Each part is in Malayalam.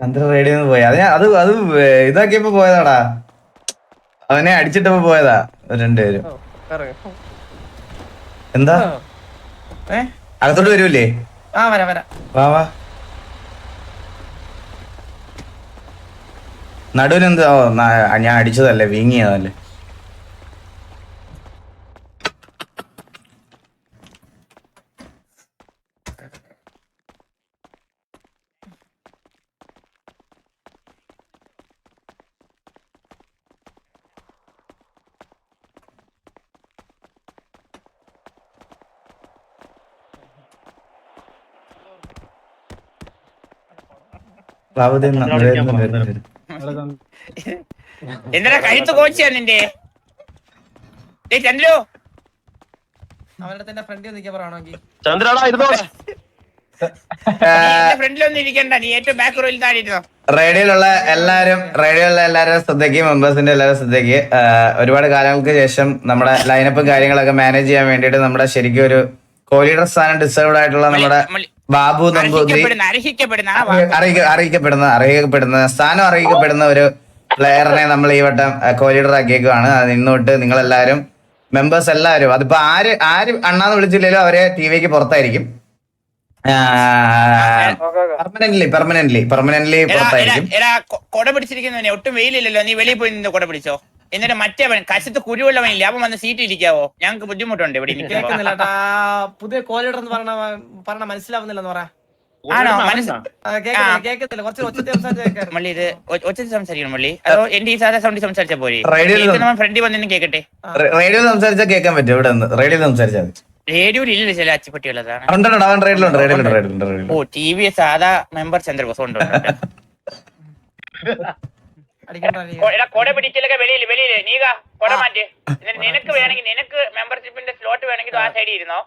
ചന്ദ്ര റേഡിയോ പോയി. അത് അത് അത് ഇതാക്കിയപ്പോ പോയതാടാ. അവനെ അടിച്ചിട്ടപ്പോ പോയതാ രണ്ടുപേരും. എന്താ? അകത്തോട്ട് വരൂലേ ആ വരാ വരാ. വാ വാ. നടുവിനെന്താ? ഞാൻ അടിച്ചതല്ലേ വീങ്ങിയതല്ലേ? എന്തിനാ കഴുത്ത് കോച്ചിയാ നിന്റെ? ചന്ദ്രു. അവരുടെ തന്നെ ഫ്രണ്ടിൽ നിൽക്കാൻ പറയണമെങ്കിൽ. ചന്ദ്രടാ ഇരുന്നോ? ആ, ഫ്രണ്ടിലൊന്നും ഇരിക്കണ്ട. നീ ഏറ്റവും ബാക്ക് റോയിൽ താഴെ ഇരുന്നോ. റേഡിയോയിലുള്ള എല്ലാരും റേഡിയോയിലുള്ള എല്ലാവരും ശ്രദ്ധയ്ക്ക് മെമ്പേഴ്സിന്റെ എല്ലാവരും ശ്രദ്ധയ്ക്ക് ഒരുപാട് കാലങ്ങൾക്ക് ശേഷം നമ്മുടെ ലൈനപ്പും കാര്യങ്ങളൊക്കെ മാനേജ് ചെയ്യാൻ വേണ്ടിയിട്ട് നമ്മുടെ ശരിക്കും ഒരു കോഹ്ലിയുടെ സ്ഥാനം ഡിസേർവ്ഡ് ആയിട്ടുള്ള നമ്മുടെ ബാബു നമ്പൂതിരി അറിയിക്കപ്പെടുന്ന അറിയിക്കപ്പെടുന്ന സ്ഥാനം അറിയിക്കപ്പെടുന്ന ഒരു പ്ലെയറിനെ നമ്മൾ ഈ വട്ടം കോലീഡർ ആക്കിയേക്കുവാണ് അത് ഇന്നോട്ട് നിങ്ങളെല്ലാവരും മെമ്പേഴ്സ് എല്ലാവരും. അതിപ്പോ ആര് ആര് അണ്ണാന്ന് വിളിച്ചില്ലെങ്കിലും അവരെ ടി വിക്ക് പുറത്തായിരിക്കും. പെർമനന്റ്ലി പെർമനന്റ്ലി പെർമനന്റ്ലി പുറത്തായിരിക്കും. കൊട പിടിച്ചിരിക്കുന്നവനെ ഒട്ടും വെയിലില്ലല്ലോ. നീ വെളിയിൽ പോയി കൊട പിടിച്ചോ എന്നിട്ട് മറ്റേവൻ കശത്ത് കുരുവുള്ളവനില്ലേ അവൻ വന്ന് സീറ്റ് ഇരിക്കാവോ ഞങ്ങൾക്ക് ബുദ്ധിമുട്ടുണ്ട് ഇവിടെ ഇരിക്കുമ്പോ. കേൾക്കുന്നില്ല ട്ടാ. പുതിയ കോലിടർ എന്ന് പറഞ്ഞ പറഞ്ഞ മനസ്സിലാവുന്നില്ലെന്ന് പറ. ആണോ? മനസ്സ് ആ, കേൾക്കുന്നില്ല കേൾക്കുന്നില്ല. കുറച്ച് ഒച്ചത്തെ സംസാരിച്ച് കേൾക്കാം മള്ളി ഇത് ഒ- ഒച്ചത്തിൽ സംസാരിക്കണം മള്ളി. അതോ എന്റെ ഈ സാധാ സൗണ്ടിൽ സംസാരിച്ച ഫ്രണ്ടിൽ കേക്കട്ടെ. റേഡിയോ സംസാരിച്ചാൽ കേൾക്കാൻ പറ്റും. ഇവിടെ നിന്ന് റേഡിയോ സംസാരിച്ചാൽ മതി. റേഡിയോയിൽ ഇല്ലല്ലോ ചില അവൻ റേഡിയോയിലുണ്ട് ഓ ടി വി സാധാ മെമ്പർ ചന്ദ്രബോസ് ഉണ്ട് എടാ കൊട പിടിക്കലൊക്കെ വെളിയിൽ വെളിയിൽ നീക കൊട മാറ്റ്. നിനക്ക് വേണമെങ്കിൽ നിനക്ക് മെമ്പർഷിപ്പിന്റെ സ്ലോട്ട് വേണമെങ്കിൽ ആ. സൈഡിൽ ഇരുന്നോ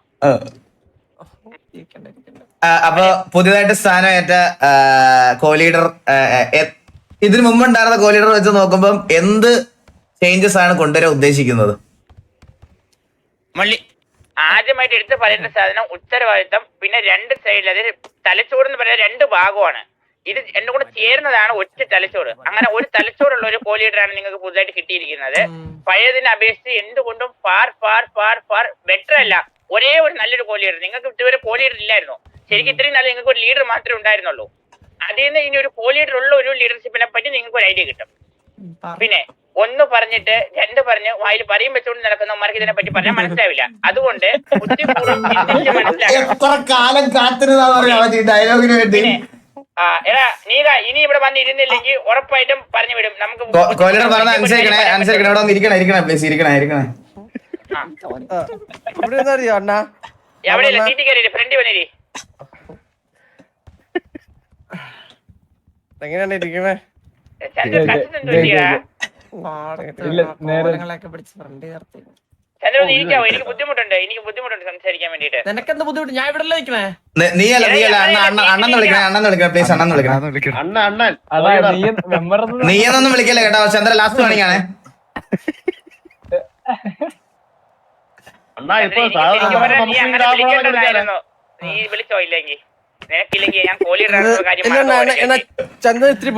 അപ്പൊ പുതിയതായിട്ട് സ്ഥാനമേറ്റ കോലീഡർ ഇതിനു മുമ്പ് ഉണ്ടായിരുന്ന കോലീഡർ വെച്ച് നോക്കുമ്പോൾ എന്ത് ചേഞ്ചസ് ആണ് കൊണ്ടുവരാൻ ഉദ്ദേശിക്കുന്നത്? മള്ളി ആദ്യമായിട്ട് എടുത്ത് പറയേണ്ട സാധനം ഉത്തരവാദിത്തം പിന്നെ രണ്ട് സൈഡിൽ അതായത് തലച്ചോറ് എന്ന് പറയുന്ന രണ്ട് ഭാഗമാണ്. ഇത് എന്റെ കൂടെ ചേരുന്നതാണ് ഒറ്റ തലച്ചോറ്. അങ്ങനെ ഒരു തലച്ചോറുള്ള ഒരു കോലീഡറാണ് നിങ്ങൾക്ക് പുതുതായിട്ട് കിട്ടിയിരിക്കുന്നത്. പഴയതിനെ അപേക്ഷിച്ച് എന്തുകൊണ്ടും far far far far better അല്ല. ഒരേ ഒരു നല്ലൊരു കോലീഡർ നിങ്ങൾക്ക് ഇതുവരെ കോലീഡർ ഇല്ലായിരുന്നു. ശരിക്കും ഇത്രയും നല്ല നിങ്ങൾക്ക് ഒരു ലീഡർ മാത്രമേ ഉണ്ടായിരുന്നുള്ളൂ. അതിൽ നിന്ന് ഇനി ഒരു കോലീഡർ ഉള്ള ഒരു ലീഡർഷിപ്പിനെ പറ്റി നിങ്ങൾക്ക് ഒരു ഐഡിയ കിട്ടും. പിന്നെ ഒന്ന് പറഞ്ഞിട്ട് രണ്ട് പറഞ്ഞ് വായിൽ പറയും വെച്ചുകൊണ്ട് നടക്കുന്നവന്മാർക്ക് ഇതിനെ പറ്റി പറഞ്ഞാൽ മനസ്സിലാവില്ല. അതുകൊണ്ട് ബുദ്ധിപൂർവം മനസ്സിലാക്കാം എത്ര കാലം കാത്തിരുന്ന ഈ ഡയലോഗിന് വേണ്ടി? എടാ നീക ഇനി ഇവിടെ ഉറപ്പായിട്ടും പറഞ്ഞു വിടും. നമുക്ക് പറഞ്ഞ അനുസരിക്കണേ അനുസരിക്കണേ. ഇവിടെ ഇരിക്കണേ ഇരിക്കണേ പ്ലീസ് ഇരിക്കണേ ഇവിടെ ഇരുന്നാ മതിയോ, അണ്ണാ? എവിടെയല്ല സീറ്റ് കയറി ഫ്രണ്ട് വന്നിരി. എങ്ങനെയാണ് ഇരിക്കണേ? കോലങ്ങളൊക്കെ പിടിച്ച് ഫ്രണ്ട് ചേർത്ത് ഇരിക്കാവോ എനിക്ക് ബുദ്ധിമുട്ടുണ്ട്. എനിക്ക് ബുദ്ധിമുട്ടുണ്ട് സംസാരിക്കാൻ വേണ്ടിട്ട് നിനക്കെന്ത് ബുദ്ധിമുട്ട്? ഞാൻ ഇവിടെ നിൽക്കണേ? നി- നീയല്ല നീയല്ല അണ്ണ അണ്ണ അണ്ണെന്ന് വിളിക്കണേ അണ്ണെന്ന് വിളിക്കണേ പ്ലീസ് അണ്ണെന്ന് വിളിക്കണേ. അണ്ണ അണ്ണൻ നീയെന്നൊന്നും വിളിക്കല്ലേ കേട്ടോ ചന്ദ്ര ലാസ്റ്റ് അണ്ണാ ഇപ്പൊ നീ നീ വിളിച്ചോ ഇല്ലെങ്കിൽ? നിനക്കില്ലെങ്കിൽ ഞാൻ കാര്യം അണ്ണാ, അണ്ണാ, അണ്ണാ, മറന്നു ചന്ദ്രൻ ഇത്തിരി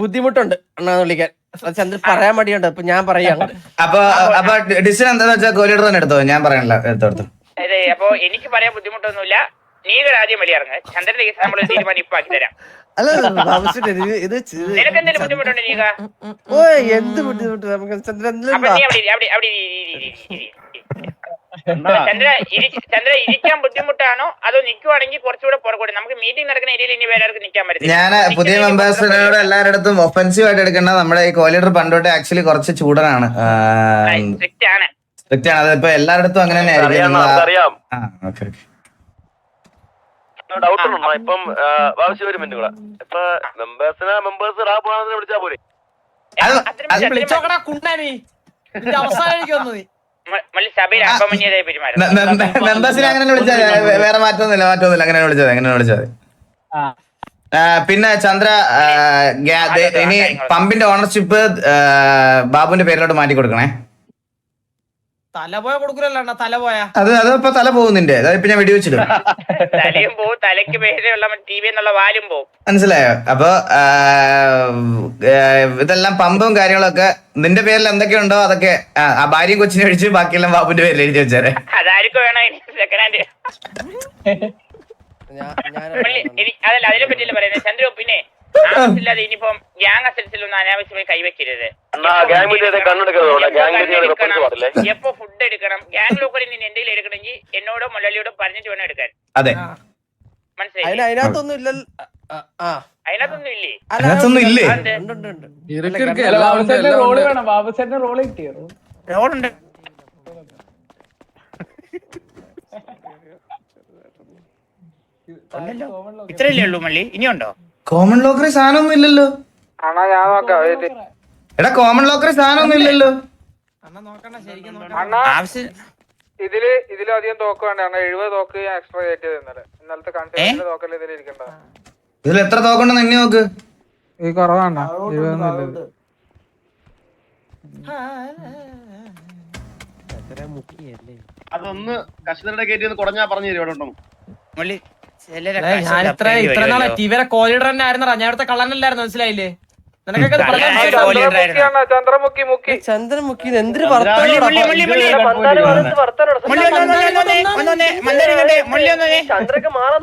ബുദ്ധിമുട്ടുണ്ട്. അണ്ണാന്ന് വിളിക്കാൻ. ചന്ദ്രൻ പറയാൻ മടിയുണ്ട്. അപ്പൊ ഞാൻ പറയാം. അപ്പൊ അപ്പൊ ഡിസിഷൻ എന്താന്ന് വെച്ചാൽ കോലിയുടെ തന്നെ എടുത്തോ? ഞാൻ പറയണല്ല എടുത്തോ എടുത്തോ. അതെ അപ്പൊ എനിക്ക് പറയാൻ ബുദ്ധിമുട്ടൊന്നുമില്ല. നീ ആദ്യം വലിയിറങ്ങ് ചന്ദ്രന്റെ കേസ് നമ്മൾ തീരുമാനം ഇപ്പൊ ആക്കി തരാം. അല്ല ഇത് നിനക്ക് എന്തെങ്കിലും ബുദ്ധിമുട്ടുണ്ട് നീക? ഓ എന്ത് ബുദ്ധിമുട്ട്? നമുക്ക് ചന്ദ്രൻ ചന്ദ്ര ചന്ദ്ര ഇരിക്കാൻ ബുദ്ധിമുട്ടാണോ? അതോ നിൽക്കുവാണെങ്കിൽ കുറച്ചുകൂടെ പുറകോട്ട്. നമുക്ക് മീറ്റിംഗ് നടക്കുന്ന ഏരിയയിൽ ഇനി വേറെ നിൽക്കാൻ പറ്റില്ല ഞാൻ പുതിയ മെമ്പേഴ്സിനോട് എല്ലാവരുടെ ഒഫൻസീവ് ആയിട്ട് എടുക്കേണ്ട നമ്മുടെ ഈ കോലീഡർ പണ്ടോട്ട് ആക്ച്വലി കുറച്ച് ചൂടനാണ്. സ്ട്രിക്റ്റ് ആണ്. സ്ട്രിക്റ്റ് ആണ്. അതിപ്പോ എല്ലായിടത്തും അങ്ങനെ തന്നെ ആയിരിക്കും. ഡൗട്ട് ഉണ്ടോ? ഇപ്പം ആവശ്യം ഒരു മിനിറ്റ് കൂടെ. ഇപ്പൊ മെമ്പേഴ്സിനെ മെമ്പേഴ്സ് ഇടാൻ പോകാൻ വിളിച്ചാ പോരെ. വിളിച്ചോക്കടാ കുണ്ടാനി. അവസാനം എനിക്ക് വന്നു നീ. അങ്ങനെ വിളിച്ചാൽ വേറെ മാറ്റമൊന്നുമില്ല മാറ്റമൊന്നുമില്ല. അങ്ങനെ വിളിച്ചത് അങ്ങനെ വിളിച്ചത്. പിന്നെ ചന്ദ്ര ഇനി പമ്പിന്റെ ഓണർഷിപ്പ് ബാബുവിന്റെ പേരിലോട്ട് മാറ്റി കൊടുക്കണേ. തല പോയ തലപോയ അണ്ണാ തല പോയ അത് അതിപ്പോ തല പോകുന്നുണ്ട് അതിപ്പോ ഞാൻ വെടിവെച്ചിടും തലയും പോവും തലയ്ക്ക് പേരെയുള്ള ടി വി എന്നുള്ള വാലും പോവും. മനസ്സിലായോ? അപ്പൊ ഇതെല്ലാം പമ്പും കാര്യങ്ങളൊക്കെ നിന്റെ പേരിൽ എന്തൊക്കെയുണ്ടോ അതൊക്കെ ആ, ഭാര്യയും കൊച്ചിനെ ഒഴിച്ച് ബാക്കിയെല്ലാം ബാബുന്റെ പേരിൽ എഴുതി വെച്ചേരെ. അതാർക്കും വേണം സെക്കൻഡ് ഹാൻഡ് ഞാൻ ഞാൻ പുള്ളി അതല്ല അതിനെ പറ്റിയില്ല പറയുന്നത് ചന്ദ്രു പിന്നെ ആവശ്യമില്ലാതെ ഇനിയിപ്പം ഗ്യാങ് അനാവശ്യമായി meeting ചെയ്ത് reference പാടില്ലേ? എപ്പോ ഫുഡ് എടുക്കണം? ഗ്യാങ് ലോക്കറിൽ നിന്ന് എന്തെങ്കിലും എടുക്കണമെങ്കിൽ എന്നോടോ മുലലിയോടോ പറഞ്ഞിട്ട് വേണം എടുക്കാൻ. അതെ. മനസ്സിലായി? അതിനകത്തൊന്നും അതിനകത്തൊന്നും ഇല്ലേ? അതിനകത്തൊന്നും ഇല്ലേ? ഉണ്ട് ഇത്രയല്ലേ ഉള്ളൂ മള്ളി? ഇനിയുണ്ടോ? കോമൺ ലോക്കറി സാധനമൊന്നും ഇല്ലല്ലോ. എടാ കോമൺ ലോക്കറി സാധനം ഇല്ലല്ലോ. അണ്ണാ നോക്കണ്ട ശരിക്കും അണ്ണാ ആവശ്യം ഇതിൽ ഇതിലധികം തോക്ക് വേണ്ട. അണ്ണാ എഴുപത് തോക്ക് ഞാൻ എക്സ്ട്രാ കയറ്റിയത് ഇന്നലെ ഇന്നലത്തെ തോക്കല്ലേ ഇതിൽ ഇരിക്കണ്ട ഇതിൽ എത്ര തോക്കുണ്ടെന്ന് എണ്ണി നോക്ക്. ഈ കുറവാണ്ട ഇരുപതൊന്നും അതൊന്ന് കശ്മീരുടെ കയറ്റി ഒന്ന് കുറഞ്ഞാ പറഞ്ഞു തരും ഇവിടെ ഉണ്ടോ? മള്ളി ചിലരെ ഞാൻ ഇത്ര നാളെ ടിവിയുടെ കോലിഡർ തന്നെ ആയിരുന്നടാ. ഞാൻ ഇവിടുത്തെ കള്ളനല്ലായിരുന്നു മനസ്സിലായില്ലേ? ചന്ദ്രമുഖി എന്തൊരു. ചന്ദ്രക്ക് മാറാൻ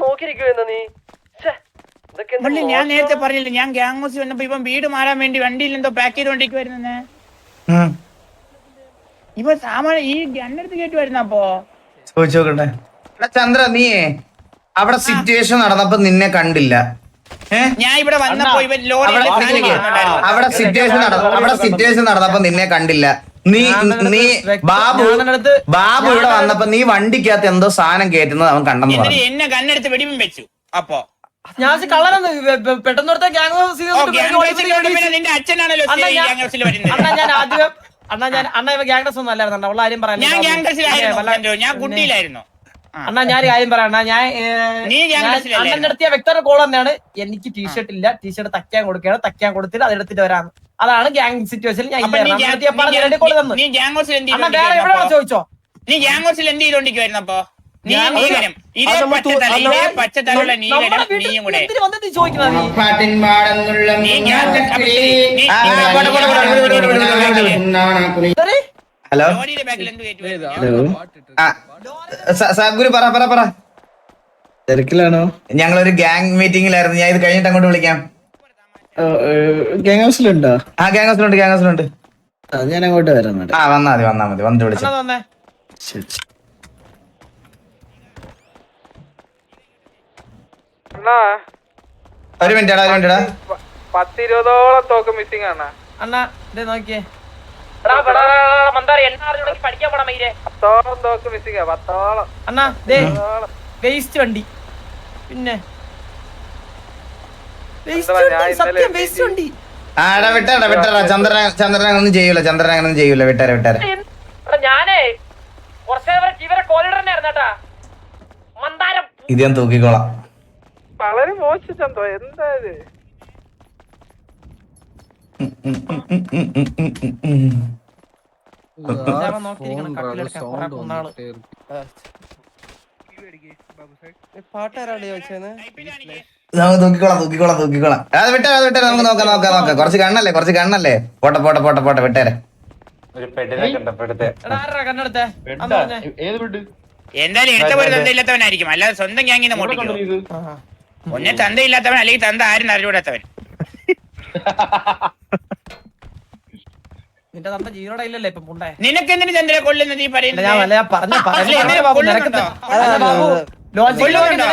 നീ ഞാൻ. നേരത്തെ പറഞ്ഞില്ല ഞാൻ ഗ്യാങ് ഹൗസ് വന്നപ്പോ ഇവൻ വീട് മാറാൻ വേണ്ടി വണ്ടിയിൽ എന്തോ പാക്ക് ചെയ്തോണ്ടിരിക്കുവായിരുന്നെ. ഇവ സാമാന്യ ഈ ഗണ്ണെടുത്ത് കേട്ടുവായിരുന്നു അപ്പോ ചോദിച്ചോക്കട്ടെ ചന്ദ്ര നീയേ അവിടെ സിറ്റുവേഷൻ നടന്നപ്പോ നിന്നെ കണ്ടില്ല ഞാൻ ഇവിടെ വന്നപ്പോ ഇവൻ ലോറി അവിടെ സിറ്റുവേഷൻ നടന്നു. അവിടെ സിറ്റുവേഷൻ നടന്നപ്പോ നിന്നെ കണ്ടില്ല. നീ നീ ബാബു ബാബു ഇവിടെ വന്നപ്പോ നീ വണ്ടിക്കകത്ത് എന്തോ സാധനം കേറ്റുന്നത് അവൻ കണ്ടെന്ന് എന്നിട്ട് പറഞ്ഞു. എന്നെ കണ്ണെടുത്ത് വെടിവും വെച്ചു. അപ്പോ. ഞാൻ കള്ളനെന്ന് പെട്ടെന്ന് നിന്റെ അച്ഛനാണല്ലോ അണ്ണാ ഞാൻ- ഗ്യാങ് അണ്ണാ ഞാൻ ആദ്യം അണ്ണാ ഞാൻ അണ്ണ ഇവ ഗ്യാങ്സ് ഒന്നും അല്ലായിരുന്നു ഉള്ള കാര്യം പറയാൻ ഞാൻ കുട്ടിയിലായിരുന്നു. അണ്ണാ ഞാൻ കാര്യം പറയാം ഞാൻ ഏ, നീ gang ഞാൻ അണ്ണൻ നടത്തിയ വ്യക്തത കോൾ തന്നെയാണ്. എനിക്ക് ടീഷർട്ട് ഇല്ല. ടീഷർട്ട് തയ്ക്കാൻ കൊടുക്കുകയാണ്. തയ്ക്കാൻ കൊടുത്തിട്ട് അത് എടുത്തിട്ട് വരാന്ന്. അതാണ് ഗ്യാങ് സിറ്റുവേഷനിൽ ഞാൻ കോൾ തന്നു. അണ്ണ വേറെ? ചോദിച്ചോ? നീ ഗ്യാങ് ഹൗസിൽ എന്ത് ചെയ്തോണ്ടിരിക്കുവായിരുന്നു അപ്പൊ? ചോദിക്കുന്നത്? ഗ്യാങ്? ഹലോ സ- പറ പറ പറ. തിരക്കിലാണോ? ഞങ്ങളൊരു ഗ്യാങ് മീറ്റിംഗിലായിരുന്നു ഞാൻ ഇത് കഴിഞ്ഞിട്ട് അങ്ങോട്ട് വിളിക്കാം. ഗാങ് ഹൗസിലുണ്ടോ ആ ഗ്യാങ് ഹൗസിലുണ്ട് ഗ്യാങ് ഹൗസിലുണ്ട് ഞാൻ അങ്ങോട്ട് വരാം ആ വന്നാ മതി വന്നാ മതി. വന്നിട്ട് വിളിച്ചു. ഒരു മിനിറ്റ് ഒരു മിനിറ്റ് പത്തിരുപതോളം തോക്ക് മിസ്സിംഗ് ആണ്. അണ്ണാ ഇത് നോക്കിയേ പത്തോളം തോക്ക് മിസ്സിംഗ് പത്തോളം അണ്ണാ ദേ വേസ്റ്റ് വണ്ടി. പിന്നെ. വേസ്റ്റ് വണ്ടി ഇന്നലെ സത്യം വേസ്റ്റ് വണ്ടി. ആടാ വിട്ടാടാ വിട്ടാടാ വിട്ടേടാ ചന്ദ്രൻ ചന്ദ്രൻ അങ്ങനൊന്നും ചെയ്യൂല ചന്ദ്രൻ ചെയ്യൂല വിട്ടേരെ വിട്ടേരെ. ഞാനേ കുറച്ചേ ഇവരെ കോലിഡർ തന്നെ ആയിരുന്നു കേട്ടാ. മന്ദാരം ഇത് ഞാൻ തൂക്കിക്കോളാം. വളരെ മോശം ചന്തോ എന്താ ഇത്? നമുക്ക് തൂക്കിക്കോളാം തൂക്കിക്കോളാം തൂക്കിക്കോളാം. അത് വിട്ടേരെ അത് വിട്ടേരെ നമുക്ക് നോക്കാം നോക്കാം നോക്കാം. കുറച്ച് കണ്ണല്ലേ കുറച്ച് കണ്ണല്ലേ? പോട്ടെ പോട്ടെ പോട്ടെ പോട്ടെ വിട്ടേരെ. എന്തായാലും എടുത്ത പോലെ തന്തയില്ലാത്തവനായിരിക്കും. അല്ലാതെ സ്വന്തം ഗ്യാങ്ങിന്ന് മോട്ടിക്കോ ഒന്നെ തന്തയില്ലാത്തവൻ അല്ലെങ്കിൽ തന്ത ആരും അറിഞ്ഞൂടാത്തവൻ നിന്റെ തന്ത ജീവനോടെ ഇല്ലല്ലേ ഇപ്പൊ പുണ്ടേ നിനക്ക് എന്തിനു ചന്ദ്രനെ കൊല്ലുന്നത് ഈ അല്ല, പറയുന്നത് ഞാൻ വല്ല ഞാൻ പറഞ്ഞ അല്ല, കൊല്ലുന്നുണ്ടോ?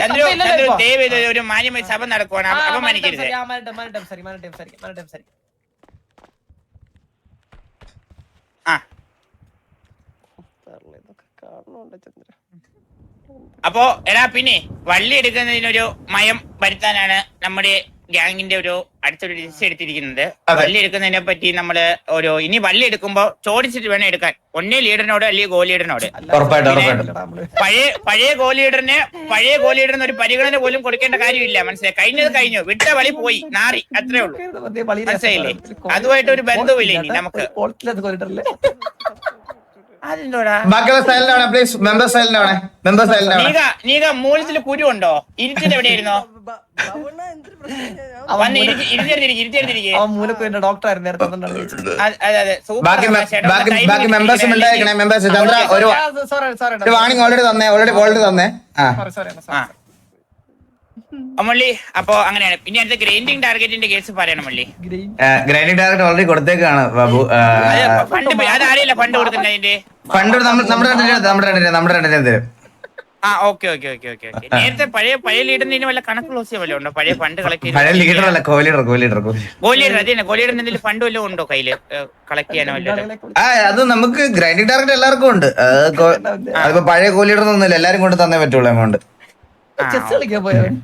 ചന്ദ്രു ചന്ദ്രു ദയവ് ചെയ്ത് ഒരു മാന്യമായ സഭ നടക്കുവാണ്. അപമാനിക്കരുത്. ആ അപ്പോ എടാ പിന്നെ വള്ളി എടുക്കുന്നതിനൊരു മയം വരുത്താനാണ് നമ്മുടെ ഗ്യാങ്ങിന്റെ ഒരു അടുത്തൊരു ഡിസിഷൻ എടുത്തിരിക്കുന്നത്. വള്ളി എടുക്കുന്നതിനെ പറ്റി നമ്മൾ ഒരു ഇനി വള്ളി എടുക്കുമ്പോ ചോദിച്ചിട്ട് വേണം എടുക്കാൻ. ഒന്നേ ലീഡറിനോട് അല്ലെങ്കിൽ ഗോ ലീഡറിനോട്. പഴയ പഴയ ഗോ ലീഡറിന് പഴയ ഗോ ലീഡറിന് ഒരു പരിഗണന പോലും കൊടുക്കേണ്ട കാര്യമില്ല. മനസ്സിലായി? കഴിഞ്ഞത് കഴിഞ്ഞു. വിട്ട വളി പോയി. നാറി. അത്രേ ഉള്ളൂ. മനസ്സിലായില്ലേ? അതുമായിട്ട് ഒരു ബന്ധവുമില്ല ഇനി നമുക്ക്. ബാക്കിയുള്ള silent please member silent member silent നീക മൂലത്തിൽ കുരു ഉണ്ടോ ഇരുത്തിന്റെ എവിടെയായിരുന്നോ ബാക്കി മെമ്പേഴ്സ്. ഉണ്ടായിരിക്കണേ ചന്ദ്ര ഒരു വാണിംഗ് ഓൾറെഡി തന്നെ ഓൾറെഡി ഓൾറെഡി തന്നെ. ആ. മള്ളി അപ്പൊ അങ്ങനെയാണ്. പിന്നെ അടുത്ത ഗ്രൈൻഡിങ് ടാർഗറ്റിന്റെ കേസ് പറയണം മള്ളി. ഗ്രൈൻഡിങ് ടാർഗറ്റ് ഓൾറെഡി കൊടുത്തേക്കാണ് ബാബു. ഫണ്ട് പോയി. അത് ആരെയല്ല ഫണ്ട് അതിന്റെ? ഫണ്ട് നമ്മുടെ നമ്മുടെ നമ്മുടെ രണ്ടിനും തരും. ആ ഓക്കെ ഓക്കെ ഓക്കെ ഓക്കെ നേരത്തെ പഴയ പഴയ ലീഡറിന് വല്ല കണക്ക് ക്ലോസ് ചെയ്യാൻ വല്ലതും ഉണ്ടോ? പഴയ ഫണ്ട് കളക്ട് പഴയ ലീഡർ അല്ല co leader co leader co leader. അതെ ഗോലിയർ എന്തെങ്കിലും ഫണ്ട് വല്ലതും ഉണ്ടോ കയ്യിൽ? കളക്ട് ചെയ്യാനോ വല്ലതും? ആ അത് നമുക്ക് ഗ്രൈൻഡിംഗ് ടാർഗറ്റ് എല്ലാവർക്കും ഉണ്ട്. അതിപ്പോ പഴയ കോ ലീഡർ ഒന്നുമില്ല എല്ലാരും കൊണ്ട് തന്നേ പറ്റുള്ളൂ എമൗണ്ട്. ചെസ് കളിക്കാൻ പോയവൻ.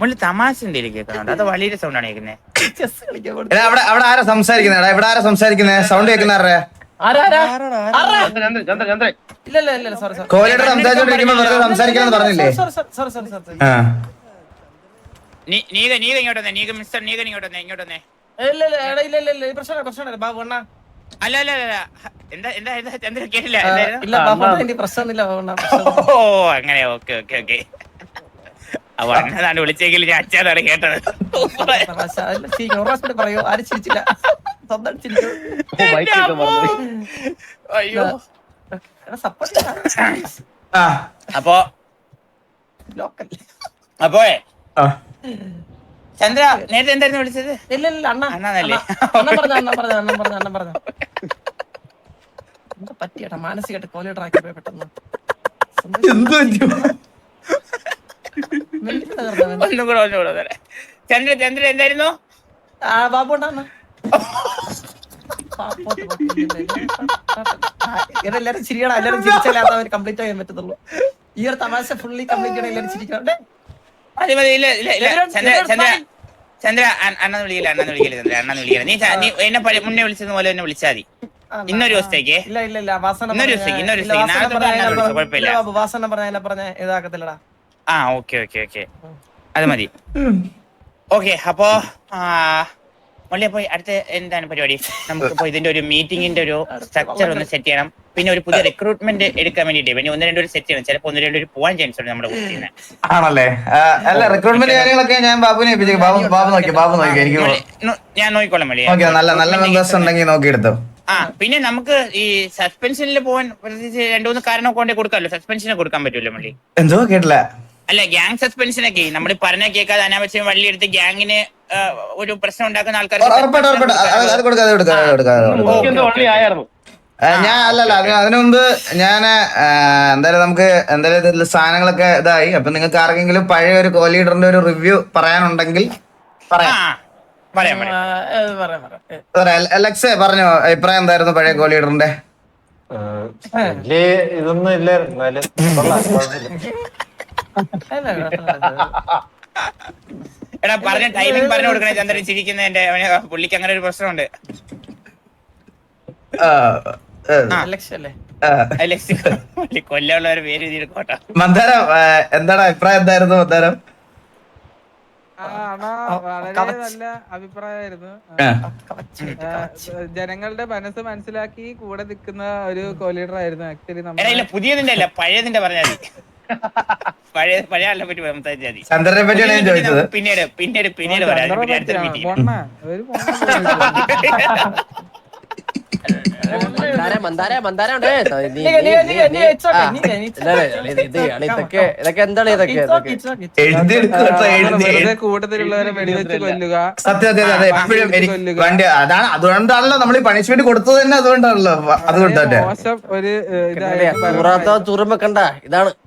മുള്ളി തമാശ എന്തെങ്കിലും കേൾക്കുന്നുണ്ട്? അത് വലിയ സൗണ്ട് ആണ് കേൾക്കുന്നത് ചെസ് കളിക്കാൻ പോയി. എടാ അവിടെ അവിടെ ആരാ സംസാരിക്കുന്നത് എടാ ഇവിടെ ആരാ സംസാരിക്കുന്നേ? സൗണ്ട് കേൾക്കുന്ന ആരാ ആരാ, ആരാ? ആരാ? ചന്ദ്രൻ ചന്ദ്രൻ ചന്ദ്രൻ ഇല്ല ഇല്ല ഇല്ല സോറി സോറി കോ സംസാരിച്ചോണ്ടിരിക്കുമ്പോ വെറുതെ സംസാരിക്കാന്ന് പറഞ്ഞില്ലേ? ആ. നീക നീക ഇങ്ങോട്ട് വന്നേ നീക മിസ്റ്റർ നീ ഇങ്ങോട്ട് വന്നേ ഇങ്ങോട്ട് വന്നേ. ഇല്ല ഇല്ല എടാ, ഇല്ല ഇല്ല പ്രശ്നമില്ല പ്രശ്നമില്ല. ബാബു അണ്ണാ. അല്ല അല്ല അല്ല അല്ല. എന്താ എന്താ എന്താ കേട്ടില്ല? ഇല്ല പ്രശ്നമൊന്നുമില്ല ഓ അങ്ങനെ ഓക്കെ ഓക്കെ ഓക്കെ. അപ്പൊ അന്നതാണ് വിളിച്ചെങ്കിൽ ഞാൻ അച്ഛനാണ് കേട്ടത്. പ്രാവശ്യം പറയൂ. ആരും ചിരിച്ചില്ല. സ്വന്തം ചിരിച്ചു അയ്യോ. സപ്പോർട്ട് ആ അപ്പൊ ലോക്കൽ. ചന്ദ്ര നേരത്തെ എന്തായിരുന്നു വിളിച്ചത്? ഇല്ല ഇല്ല അണ്ണ. അണ്ണാന്നല്ലേ? അണ്ണ. പറഞ്ഞ അണ്ണ പറഞ്ഞ അണ്ണ പറഞ്ഞ അണ്ണ പറഞ്ഞ. എന്താ പറ്റിയടാ മാനസികമായിട്ട് കോലിയുടെ ആക്കി പോയി പെട്ടെന്ന്. എന്ത്? ഒന്നും കൂടെ ഒന്നും കൂടെ തരാം. ചന്ദ്ര ചന്ദ്ര എന്തായിരുന്നു? ആ ബാബു ഇതെല്ലാരും ചിരിക്കണം എല്ലാരും ചിരിച്ചാലേ അത് അവർ കംപ്ലീറ്റ് ചെയ്യാൻ പറ്റത്തുള്ളൂ. ഈ ഒരു തമാശ ഫുള്ളി കംപ്ലീറ്റ് ചെയ്യണം എല്ലാരും ചിരിക്കണം. മതി മതി ഇല്ല ഇല്ല ഇല്ല. ചന്ദ്ര ചന്ദ്ര ചന്ദ്ര അണ്ണന്ന് വിളിക്കില്ല അണ്ണന്ന് വിളിക്കില്ല ചന്ദ്ര അണ്ണന്ന് വിളിക്കില്ല. നീ നീ എന്നെ മുന്നേ വിളിച്ചത് പോലെ എന്നെ വിളിച്ചാൽ മതി ഇന്നൊരു ദിവസത്തേക്ക്. ഇന്നൊരു ദിവസത്തേക്ക്, ഇന്നൊരു ദിവസത്തേക്ക്. നാളെ തൊട്ട് കുഴപ്പമില്ല. വാസന പറഞ്ഞ പറഞ്ഞ ഇതാക്കത്തില്ലടാ. ആ ഓക്കെ ഓക്കെ ഓക്കെ. അത് മതി. ഓക്കെ അപ്പോ ആ, മള്ളി പോയി അടുത്ത എന്താണ് പരിപാടി? നമുക്കിപ്പോ ഇതിന്റെ ഒരു മീറ്റിംഗിന്റെ ഒരു സ്ട്രക്ചർ ഒന്ന് സെറ്റ് ചെയ്യണം. പിന്നെ ഒരു പുതിയ റിക്രൂട്ട്മെന്റ് എടുക്കാൻ വേണ്ടിട്ട് പിന്നെ ഒന്ന് രണ്ടു സെറ്റ് ചെയ്യണം. ചിലപ്പോ ഒന്ന് രണ്ടു പോവാൻ ചാൻസ് ഉണ്ട് നമ്മുടെ കുട്ടീനെ ആണല്ലേ? അല്ല റിക്രൂട്ട്മെന്റ് കാര്യങ്ങളൊക്കെ ഞാൻ ബാബുവിനെ ഏൽപ്പിച്ചു ബാബു ബാബു നോക്കി ബാബു നോക്കി എനിക്ക് ഞാൻ നോക്കിക്കോളാം നല്ല നല്ല മെമ്പേഴ്സ് ഉണ്ടെങ്കിൽ നോക്കിയെടുത്തു. ആ പിന്നെ നമുക്ക് ഈ സസ്പെൻഷനിൽ പോകാൻ പ്രത്യേകിച്ച് രണ്ടു മൂന്ന് കാരണം കൊണ്ടേ കൊടുക്കാമല്ലോ. സസ്പെൻഷനെ കൊടുക്കാൻ പറ്റൂല്ലോ മള്ളി? എന്തോ കേട്ടില്ല. അല്ല ഗ്യാങ് സസ്പെൻഷനൊക്കെ നമ്മൾ പറഞ്ഞ കേൾക്കാതെ അനാവശ്യം വള്ളി എടുത്ത് ഗ്യാങ്ങിന് ഒരു പ്രശ്നം ഉണ്ടാക്കുന്ന ആൾക്കാർ ഞാൻ അല്ലല്ല അതിന് മുമ്പ് ഞാൻ എന്തായാലും നമുക്ക് എന്തായാലും ഇതിൽ സാധനങ്ങളൊക്കെ ഇതായി. അപ്പൊ നിങ്ങൾക്ക് ആർക്കെങ്കിലും പഴയ ഒരു കോ ലീഡറിന്റെ ഒരു റിവ്യൂ പറയാനുണ്ടെങ്കിൽ പറയാം. അലക്സേ പറഞ്ഞോ അഭിപ്രായം എന്തായിരുന്നു പഴയ കോ ലീഡറിന്റെ ഇതൊന്നും ഇല്ലായിരുന്നു എടാ പറഞ്ഞ ടൈമിംഗ് പറഞ്ഞു കൊടുക്കണേ ചന്ദ്രൻ ചിരിക്കുന്നതിന്റെ പുള്ളിക്ക് അങ്ങനെ ഒരു പ്രശ്നമുണ്ട്. പുള്ളി കൊല്ലമുള്ളവരെ പേര് എഴുതിയെടുക്കോട്ടോ മന്ദാരം എന്താണ് അഭിപ്രായം? എന്തായിരുന്നു മന്ദാരം? ആ, അണ്ണാ, വളരെ. നല്ല അഭിപ്രായമായിരുന്നു. ജനങ്ങളുടെ മനസ്സ് മനസ്സിലാക്കി കൂടെ നിൽക്കുന്ന ഒരു കോലീഡർ ആയിരുന്നു. ആക്ച്വലി എടാ ഇല്ല പുതിയതിന്റെ അല്ല പഴയതിന്റെ പറഞ്ഞാൽ പഴയ പഴയ ആളിനെ പറ്റി സംസാരിച്ചാൽ മതി. ചന്ദ്രനെ പറ്റിയാണ് ഞാൻ ചോദിച്ചത്. പിന്നീട് പിന്നീട് പിന്നീട് വരാം. അതിനെ പറ്റി അടുത്ത മീറ്റിംഗ് കൂട്ടത്തിലുള്ളവരെ വെടിവെച്ച് കൊല്ലുക. സത്യം അതെ അതെ എപ്പോഴും വണ്ടി അതാണ് അതുകൊണ്ടാണല്ലോ നമ്മൾ ഈ പണിഷ്മെന്റ് കൊടുത്തത് തന്നെ അതുകൊണ്ടാണല്ലോ. അതുകൊണ്ട് തന്നെ മോശം ഒരു തൂറാത്ത വെക്കണ്ട ഇതാണ്. ഇതാ.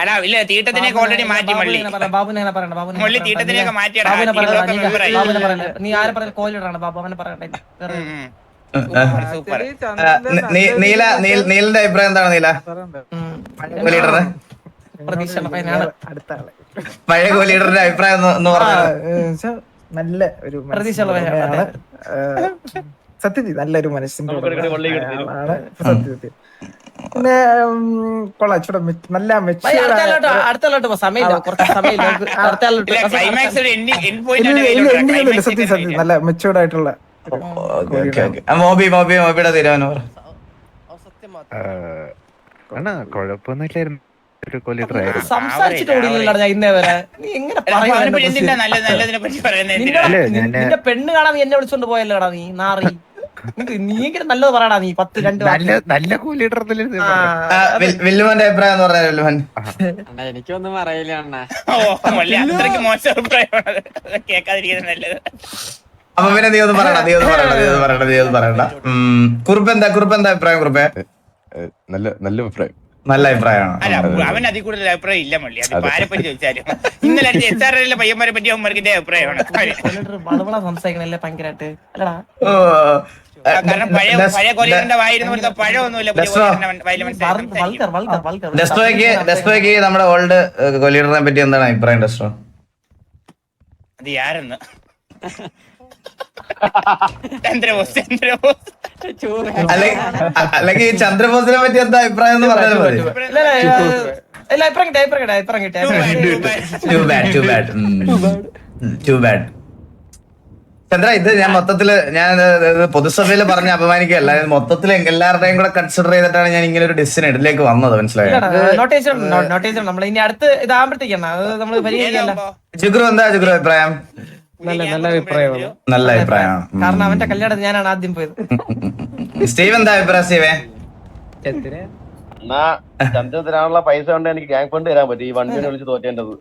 അടാ ഇല്ല തീട്ടത്തിനേക്ക് ഓൾറെഡി മാറ്റി മള്ളി. ബാബുനെ പറയണ്ട, ബാബുവിനെ മുള്ളി പറയണ്ട, തീട്ടമൊക്കെ നീ- ആരെ പറഞ്ഞ കോലിടാണ് ബാബു അവനെ പറയണ്ടേ നീല നീലിന്റെ അഭിപ്രായം എന്താണ് നീല? പഴയ കോലീഡറിന്റെ അഭിപ്രായം എന്ന് പറഞ്ഞു. നല്ല ഒരു സത്യത്തിൽ നല്ലൊരു മനസ്സിന്റെ നമുക്കൊരു പിന്നെ കൊള്ളാം ചൂടാ നല്ല സമയമില്ല കുറച്ച് സമയമില്ല സത്യം സത്യം നല്ല മെച്ചൂർഡ് ആയിട്ടുള്ള മോബി മോബി മോബിയുടെ തീരുമാനം കുഴപ്പമൊന്നുമില്ലായിരുന്നു പെണ്ണ് കാണാൻ എന്നെ വിളിച്ചോണ്ട് പോയല്ലോടാ നീ നാറി. നീയെങ്കിലും നല്ലത് പറയടാ നീ പത്ത് രണ്ട് നല്ല നല്ല വിൽ- വില്ലുമോന്റെ അഭിപ്രായം എന്ന് പറഞ്ഞാൽ വില്ലുമൻ. എനിക്കൊന്നും പറയില്ല അണ്ണാ. അത്രയ്ക്ക് മോശം അഭിപ്രായമാണ്. അത് കേൾക്കാതിരിക്കുന്നത് നല്ലത്. അപ്പൊ പിന്നെ നീ ഒന്ന് പറയണ്ട നീ ഒന്ന് പറയണ്ട നീ ഒന്ന് പറയണ്ട നീ ഒന്ന് പറയണ്ട. കുറുപ്പ് എന്താ കുറുപ്പ് എന്താ അഭിപ്രായം കുറുപ്പേ? നല്ല നല്ല അഭിപ്രായം. നല്ല അഭിപ്രായമാണ്. അവൻ അതിൽ കൂടുതൽ അഭിപ്രായം ഇല്ല മള്ളി. അത്. ആരെ പറ്റി ചോദിച്ചാലും. ഇന്നലെ എസ് ആർ എല്ലിലെ പയ്യന്മാരെ പറ്റി അവന്മാർക്ക് അഭിപ്രായമാണ്. സംസാരിക്കണല്ലേ ഭയങ്കരമായിട്ട് കാരണം പഴയ പഴയ വായിരുന്ന പോലത്തെ പഴമൊന്നുമില്ല ഡെസ്ട്രോയ്ക്ക് ഡെസ്ട്രോയ്ക്ക് നമ്മുടെ ഓൾഡ് കൊലീഡറിനെ പറ്റി എന്താണ് അഭിപ്രായം ഡെസ്ട്രോ? അത് ആരെന്ന് ചന്ദ്രബോസ് ചന്ദ്രബോസ്. അല്ലെങ്കിൽ ചന്ദ്രബോസിനെ പറ്റി എന്താ അഭിപ്രായം എന്ന് പറഞ്ഞാൽ മതി. ഇപ്പറം കിട്ടെ ഇപ്പറം കിട്ടെ too bad too bad too bad Chandra ഇത് ഞാൻ മൊത്തത്തിൽ ഞാൻ പൊതുസഭയിൽ പറഞ്ഞ അപമാനിക്കല്ല മൊത്തത്തിൽ എല്ലാവരുടെയും കൂടെ കൺസിഡർ ചെയ്തിട്ടാണ് ഞാൻ ഇങ്ങനെ ഒരു ഡിസിഷൻ ഇതിലേക്ക് വന്നത് മനസ്സിലായോ? നോട്ടീസ് നോട്ടീസ് നമ്മൾ ഇനി അടുത്ത് ഇതാകുമ്പോഴത്തേക്കാണ് നമ്മൾ പരിഹരിക്കല്ല ജുഗ്രു എന്താ ജുഗ്രു അഭിപ്രായം? നല്ല നല്ല അഭിപ്രായമാണ് നല്ല അഭിപ്രായമാണ് കാരണം അവന്റെ കല്യാണത്തിന് ഞാനാണ് ആദ്യം പോയത്. സ്റ്റീവ് എന്താ അഭിപ്രായം സ്റ്റീവേ? എന്നാ ചന്ദ്രൻ തരാനുള്ള പൈസ കൊണ്ട് എനിക്ക് ഗ്യാങ് ഫണ്ട് തരാൻ പറ്റും. ഈ വണ്ടിനെ വിളിച്ച് തോറ്റേണ്ടത്.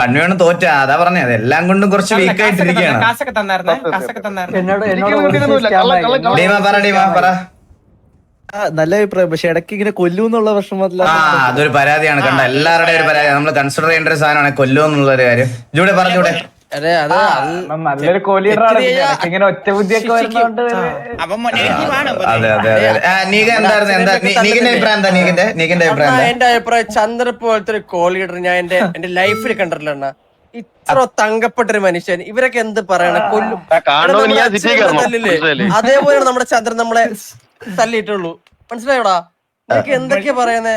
വൺവേണ് തോറ്റ അതാ പറഞ്ഞ എല്ലാം കൊണ്ടും കുറച്ച് വീക്ക് ആയിട്ടിരിക്കുകയാണ്. കാശൊക്കെ തന്നായിരുന്നേ കാശൊക്കെ തന്നായിരുന്നു. ഡീമ പറ ഡീമ പറ. നല്ല അഭിപ്രായം. പക്ഷെ ഇടയ്ക്ക് ഇങ്ങനെ കൊല്ലൂന്നുള്ള എന്നുള്ള ആ അതൊരു പരാതിയാണ്. കണ്ട? എല്ലാവരുടെയും ഒരു പരാതി. നമ്മൾ കൺസിഡർ ചെയ്യേണ്ട ഒരു സാധനമാണ് കൊല്ലു എന്നുള്ള ഒരു കാര്യം. ജൂടെ പറഞ്ഞൂടെ? നല്ലൊരു കോലീഡറാണ് ഒറ്റ ബുദ്ധിയൊക്കെ എന്റെ അഭിപ്രായം ചന്ദ്ര പോലത്തെ ഒരു കോൾ ലീഡർ ഞാൻ എന്റെ എന്റെ ലൈഫിൽ കണ്ടിട്ടില്ല അണ്ണാ. ഇത്ര തങ്കപ്പെട്ട ഒരു മനുഷ്യൻ. ഇവരൊക്കെ എന്ത് പറയണ? കൊല്ലും? അതേപോലെയാണ് നമ്മുടെ ചന്ദ്രൻ നമ്മളെ തല്ലിയിട്ടുള്ളൂ. മനസ്സിലായോടാ നിനക്ക് എന്തൊക്കെയാ പറയുന്നേ?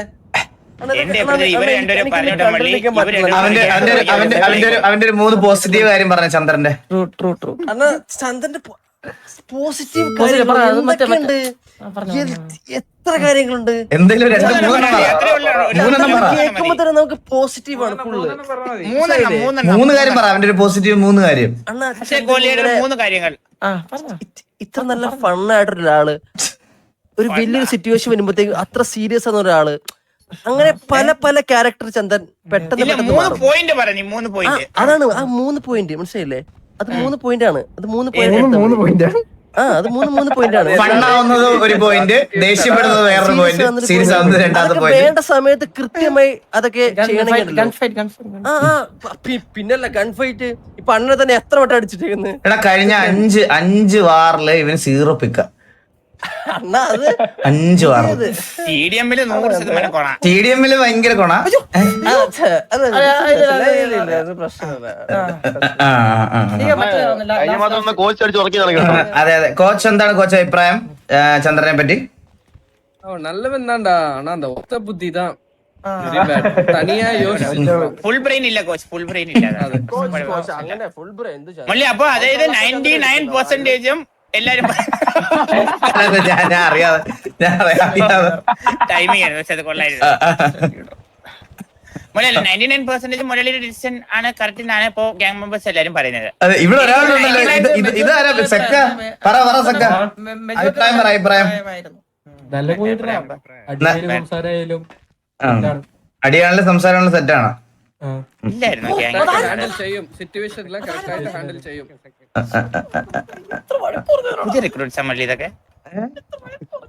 അവന്റെ ഒരു- മൂന്ന് പോസിറ്റീവ് കാര്യം പറഞ്ഞ ചന്ദ്രന്റെ. ട്രൂ ട്രൂ ട്രൂ അണ്ണാ ചന്ദ്രന്റെ പോസിറ്റീവ് എത്ര കാര്യങ്ങളുണ്ട്? കേൾക്കുമ്പോ തന്നെ നമുക്ക് പോസിറ്റീവ് ആണ് മൂന്ന് കാര്യം പറ അവന്റെ ഒരു പോസിറ്റീവ് മൂന്ന് കാര്യം. മൂന്ന് കാര്യങ്ങൾ. ഇത്ര നല്ല ഫണ്ണായിട്ടൊരാൾ ഒരു വലിയൊരു സിറ്റുവേഷൻ വരുമ്പോഴത്തേക്ക് അത്ര സീരിയസ് ആണ് ഒരാൾ അങ്ങനെ പല പല ക്യാരക്ടർ ചന്ദൻ പെട്ടെന്ന് മൂന്ന് പോയിന്റ് പറഞ്ഞു മൂന്ന് ആ, പോയിന്റ് അതാണ് ആ മൂന്ന് പോയിന്റ് മനസ്സിലായില്ലേ? അത് മൂന്ന് പോയിന്റ് ആണ്. അത് മൂന്ന് പോയിന്റ് ആ അത് മൂന്ന് മൂന്ന് പോയിന്റ് ആണ്. ഒരു പോയിന്റ് ദേഷ്യപ്പെടുന്നത് വേറൊരു പോയിന്റ് സീരിയസ് ആവുന്നത് രണ്ടാമത്തെ പോയിന്റ് വേണ്ട സമയത്ത് കൃത്യമായി അതൊക്കെ ചെയ്യണമെങ്കിൽ പിന്നല്ല ഗൺ ഫൈറ്റ് ഇപ്പൊ അണ്ണനെ തന്നെ എത്ര വട്ടം അടിച്ചിട്ടേക്കുന്നത് എടാ കഴിഞ്ഞ അഞ്ച് അഞ്ച് വാറിൽ ഇവന് സീറോ പിക്ക അഞ്ചു ആറ് ടി ഡി എമ്മിൽ ശതമാനം കൊണ. ഭയങ്കര കൊണ. അതെ അതെ കോച്ച് എന്താണ് കോച്ച് അഭിപ്രായം? ചന്ദ്രനെ പറ്റി? നല്ല ബുദ്ധി ഫുൾ ബ്രെയിൻ ഇല്ല. കോച്ച്. ഫുൾ ബ്രെയിൻ ഇല്ല. അപ്പൊ അതായത് നയന്റി നയൻ പെർസെന്റേജും എല്ലാരും ഞാൻ അറിയാതെ ഞാൻ അറിയാതെ. ടൈമിങ് ആയിരുന്നു പക്ഷെ അത് കൊള്ളായിരുന്നു. മുരളി നയന്റി നയൻ ആണ് ഇപ്പോ ഗ്യാങ് മെമ്പേഴ്സ് എല്ലാരും പറയുന്നത്. പറ പറ അടിയാണല്ലോ സംസാരമാണല്ലോ സെറ്റാണ് ഇല്ലായിരുന്നു ചെയ്യും. സിറ്റുവേഷനിലെ ഹാൻഡിൽ ചെയ്യും. പുതിയ റിക്രൂട്ട്സ് മള്ളി ഇതൊക്കെ.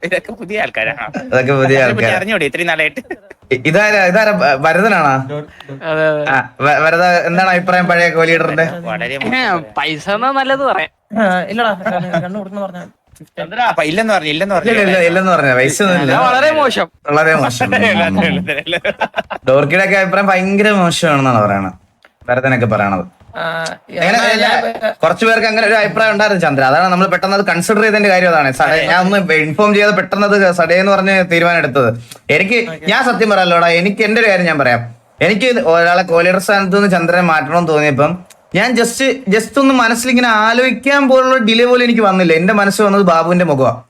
ഇതൊക്കെ പുതിയ ആൾക്കാരാണോ അതൊക്കെ പുതിയ ആൾക്കാർ അറിഞ്ഞൂടെ ഇത്രയും നാളായിട്ട്? ഇതാരാ? ഇതാരാ? ഭരതനാണോ ഭരത എന്താണ് അഭിപ്രായം പഴയ വളരെ പൈസ നല്ലത് പറയാം. ഇല്ലടാ. കണ്ണു കൊടുക്കുന്ന പറഞ്ഞാൽ അപ്പൊ ഇല്ലെന്ന് പറഞ്ഞു ഇല്ലെന്ന് പറഞ്ഞു. ഇല്ല ഇല്ലെന്ന് പറഞ്ഞ. വയസ്സ് വളരെ മോശം. വളരെ മോശം. ഡോർക്കിയുടെ ഒക്കെ അഭിപ്രായം ഭയങ്കര മോശമാണെന്നാണ് പറയണത്. ഭരതനൊക്കെ പറയണത്. കുറച്ചു പേർക്ക് അങ്ങനെ ഒരു അഭിപ്രായം ഉണ്ടായിരുന്നു ചന്ദ്ര. അതാണ് നമ്മൾ പെട്ടെന്ന് അത് കൺസിഡർ ചെയ്തതിന്റെ കാര്യം അതാണ്. സഡേ ഞാൻ ഒന്ന് ഇൻഫോം ചെയ്ത് പെട്ടെന്ന് അത് സഡേ എന്ന് പറഞ്ഞ് തീരുമാനം എടുത്തത് എനിക്ക് ഞാൻ സത്യം പറയാലോടാ എനിക്ക് എന്റെ ഒരു കാര്യം ഞാൻ പറയാം. എനിക്ക് ഒരാളെ കോലിയർ സ്ഥാനത്ത് നിന്ന് ചന്ദ്രനെ മാറ്റണമെന്ന് തോന്നിയപ്പം ഞാൻ ജസ്റ്റ് ജസ്റ്റ് ഒന്ന് മനസ്സിൽ ഇങ്ങനെ ആലോചിക്കാൻ പോലുള്ള ഡിലേ പോലും എനിക്ക് വന്നില്ല. എന്റെ മനസ്സ് വന്നത് ബാബുവിന്റെ മുഖമാണ്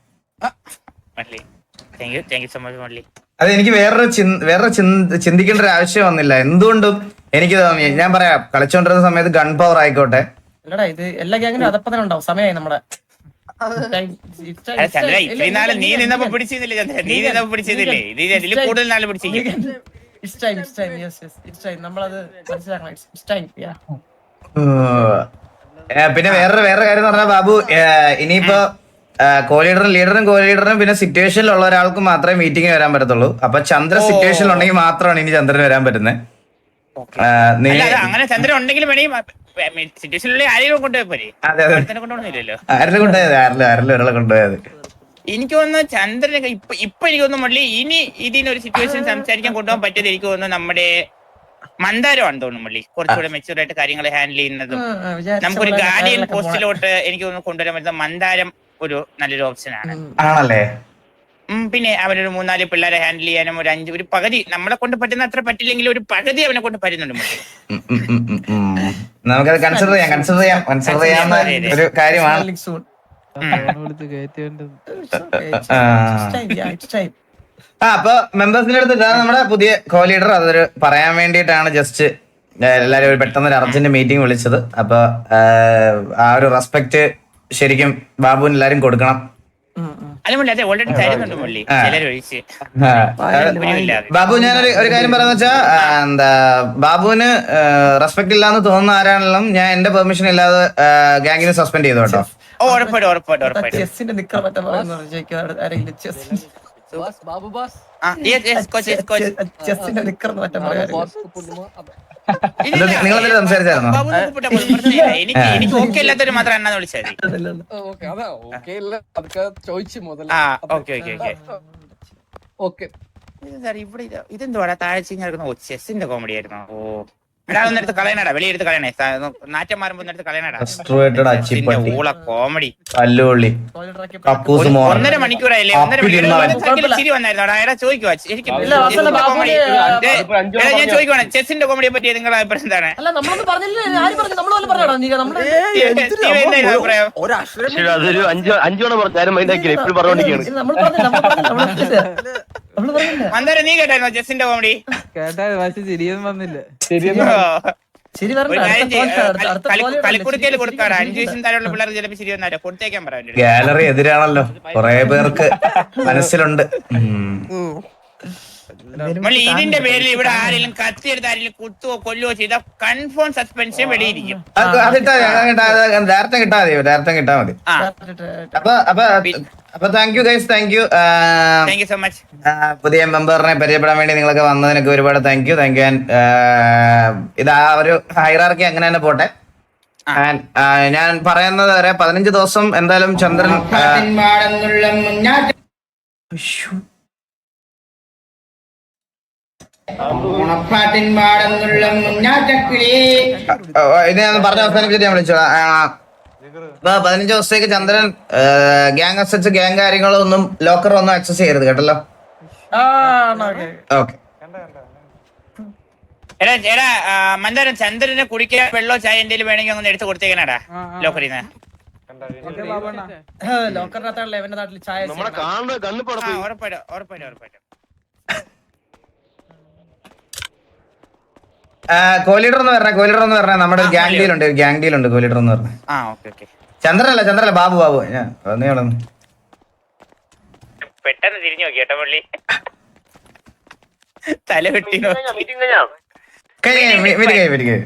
അത് എനിക്ക് വേറൊരു ചിന്ത വേറൊരു ചിന്ത ചിന്തിക്കേണ്ട ഒരു ആവശ്യം വന്നില്ല. എന്തുകൊണ്ടും എനിക്ക് തോന്നി ഞാൻ പറയാം. കളിച്ചോണ്ടിരുന്ന സമയത്ത് ഗൺ പവർ ആയിക്കോട്ടെ. അല്ലടാ ഇത് എല്ലാ ഗ്യാങ്ങിനും അതപ്പതന്നെ ഉണ്ടാവും. സമയമായി നമ്മുടെ. ചന്ദ്ര ഇത്രയും നാൾ നീ ഇല്ല, നിന്നപ്പോ ഇല്ല, പിടിച്ചിരുന്നില്ലേ ചന്ദ്ര. നീ ഇല്ല, നിന്നപ്പോ പിടിച്ചിരുന്നില്ലേ? ഇത് ഇല്ല, ഇതിൽ ഇല്ല, കൂടുതൽ നാൾ പിടിച്ചിരിക്കും. ഇല്ല. It's time, it's time, yes, yes, it's നമ്മളത് മനസ്സിലാക്കണം. It's time yeah. പിന്നെ വേറൊരു വേറെ കാര്യം എന്ന് പറഞ്ഞാൽ ബാബു ഇനിയിപ്പോ കോലീഡറും ലീഡറും കോലീഡറും പിന്നെ സിറ്റുവേഷനിലുള്ള ഒരാൾക്ക് മാത്രമേ മീറ്റിംഗ് വരാൻ പറ്റത്തുള്ളൂ. അപ്പൊ ചന്ദ്ര സിറ്റുവേഷനിൽ ഉണ്ടെങ്കിൽ മാത്രമാണ് ഇനി ചന്ദ്രന് വരാൻ പറ്റുന്നത് അങ്ങനെ ചന്ദ്രൻ കൊണ്ടുപോയി പോരെ? കൊണ്ടുപോയത് ഒരാളെ കൊണ്ടുപോയത് എനിക്ക് തോന്നുന്നു ചന്ദ്രൻ ഇപ്പൊ ഇപ്പൊ എനിക്ക് തോന്നുന്നു മള്ളി ഇനി ഇതിനൊരു സിറ്റുവേഷൻ സംസാരിക്കാൻ കൊണ്ടുപോകാൻ പറ്റിയത് എനിക്ക് തോന്നുന്നു നമ്മുടെ മന്ദാരമാണ് തോന്നുന്നു മള്ളി കുറച്ചുകൂടെ മെച്ചൂർ ആയിട്ട് കാര്യങ്ങൾ ഹാൻഡിൽ ചെയ്യുന്നതും. നമുക്കൊരു ഗാർഡിയൻ പോസ്റ്റിലോട്ട് എനിക്ക് തോന്നുന്നു കൊണ്ടുവരാൻ പറ്റുന്ന മന്ദാരം ഒരു നല്ലൊരു ഓപ്ഷനാണ് ആണല്ലേ ഉം, പിന്നെ അവനൊരു മൂന്നാൽ പിള്ളേരെ ഹാൻഡിൽ ചെയ്യാനും ഒരു അഞ്ച് ഒരു പകുതി നമ്മളെ കൊണ്ട് പറ്റുന്ന അത്ര പറ്റില്ലെങ്കിൽ ഒരു പകുതി അവനെ കൊണ്ട് പറ്റുന്നുണ്ട്. നമുക്കത് കൺസിഡർ ചെയ്യാം കൺസിഡർ ചെയ്യാം കൺസിഡർ ചെയ്യാം ഒരു കാര്യമാണ്. ആ. അപ്പൊ മെമ്പേഴ്സിന്റെ അടുത്ത് ഇതാണ് നമ്മുടെ പുതിയ കോ ലീഡർ അതൊരു പറയാൻ വേണ്ടിയിട്ടാണ് ജസ്റ്റ് എല്ലാരും ഒരു പെട്ടെന്ന് ഒരു അർജന്റ് മീറ്റിംഗ് വിളിച്ചത്. അപ്പൊ ആ, ആ ഒരു റെസ്പെക്ട് ശരിക്കും ബാബുവിന് എല്ലാരും കൊടുക്കണം. ബാബു ഞാൻ ഒരു കാര്യം പറയാന്ന് വെച്ചാ എന്താ ബാബുവിന് റെസ്പെക്ട് ഇല്ലാന്ന് തോന്നുന്ന ആരാണെങ്കിലും ഞാൻ എന്റെ പെർമിഷൻ ഇല്ലാതെ ഗാങ്ങിനെ സസ്പെൻഡ് ചെയ്തു കേട്ടോ. ഓ ഉറപ്പായിട്ടും ഉറപ്പായിട്ടും ഉറപ്പായിട്ടും. ചെസ്സിന്റെ അവിടെ ആരെങ്കിലും ബാബു ബാസ്. ചെസ്സിന്റെ നിക്കർ മറ്റേ പറയാം ഇല്ല, ഇല്ല, നിങ്ങൾ സംസാരിച്ചായിരുന്നോ? എനിക്ക് എനിക്ക് ഓക്കെ ഇല്ലാത്തൊരു മാത്രം എന്നാ വിളിച്ചത് ഓക്കെ. അതാ ഓക്കെ ഇല്ല. അതൊക്കെ ചോദിച്ചു മുതൽ ആ okay okay okay. Okay. Sir ഇവിടെ ഇത് ഇതെന്തുവാടാ? താഴ്ച ചെയ്യുന്ന ഓ ചെസ്സിന്റെ കോമഡി ആയിരുന്നു? ഓ. എടാ ഒന്നെടുത്ത് കളയണടാ. വെളിയെടുത്ത് കളയണേ. സാ- ഒന്ന് നാറ്റം മാറുമ്പോ ഒന്നെടുത്ത് കളയണടാ. അച്ചിപ്പട്ടി. ഊള കോമഡി. കല്ലുള്ളി ഒന്നര മണിക്കൂറായില്ലേ? ഒന്നര മണിക്കൂർ ചിരി വന്നായിരുന്നു. എടാ എനിക്ക് ഞാൻ ചോദിക്കുവാണ്. ചെസ്സിന്റെ കോമഡിയെ പറ്റി നിങ്ങളുടെ അഭിപ്രായം എന്താണ്? അതൊരു അഞ്ചു അഞ്ചോണം പറഞ്ഞു ആരും ഇപ്പോഴും പറഞ്ഞോണ്ടിരിക്കുകയാണ്. മന്ദാരം നീ കേട്ടായിരുന്നോ കോമഡി കേട്ടാ പക്ഷെ ശരിയൊന്നും വന്നില്ല. ഗാലറി എതിരാണല്ലോ. കൊറേ പേർക്ക് മനസ്സിലുണ്ട്. ഇതിന്റെ പേരിൽ ഇവിടെ ആരെങ്കിലും കത്തിയെടുത്ത് ആരെങ്കിലും കുത്തുവോ കൊല്ലുവോ ചെയ്താൽ കൺഫേം സസ്പെൻഷൻ വെളിയിരിക്കും ഡയറക്റ്റ് കിട്ടാ മതി. ഡയറക്റ്റ് കിട്ടാ മതി അപ്പൊ അപ്പൊ അപ്പൊ thank you guys thank you thank you so much പുതിയ മെമ്പറിനെ പരിചയപ്പെടാൻ വേണ്ടി നിങ്ങളൊക്കെ വന്നതിനൊക്കെ ഒരുപാട് താങ്ക് യു താങ്ക് യു ഇത് ആ ഒരു ഹൈറാർക്കി അങ്ങനെ തന്നെ പോട്ടെ. ഞാൻ പറയുന്നത് വരെ പതിനഞ്ച് ദിവസം എന്തായാലും ചന്ദ്രൻ ഇത് ഞാൻ പറഞ്ഞ അവസാനിപ്പിച്ചിട്ട് ഞാൻ വിളിച്ചു ഇപ്പൊ പതിനഞ്ച് ദിവസത്തേക്ക് ചന്ദ്രൻ ഗ്യാങ് അസറ്റ്സ് ഗ്യാങ് കാര്യങ്ങളൊന്നും ലോക്കർ ഒന്നും ആക്സസ് ചെയ്യരുത് കേട്ടല്ലോ? ആ ഓക്കെ. എടാ എടാ ആ, മന്ദാരം ചന്ദ്രന് കുടിക്കാൻ വെള്ളോ ചായ എന്തെങ്കിലും വേണമെങ്കിൽ ഒന്ന് എടുത്ത് കൊടുത്തേക്കണടാ ലോക്കറിന്ന്. ലോക്കറിനകത്താണല്ലോ എവന്റെ നാട്ടിൽ ചായ ഉറപ്പായിട്ടും ഉറപ്പായിട്ടും ഉറപ്പായിട്ടും. കോലീഡർ എന്ന് പറഞ്ഞ കോലിഡർ എന്ന് പറഞ്ഞ നമ്മുടെ ഗ്യാങ് ഡീൽ ഉണ്ട് ഗ്യാങ് ഡീൽ ഉണ്ട് കോലീഡർ എന്ന് പറഞ്ഞ. ആ ഓക്കെ ഓക്കെ. ചന്ദ്രനല്ല ചന്ദ്രല്ല ബാബു ബാബു. ഞാൻ പെട്ടെന്ന് തിരിഞ്ഞു നോക്കി കേട്ടോ പള്ളി. തല വെട്ടി നോക്കി. കഴിഞ്ഞു.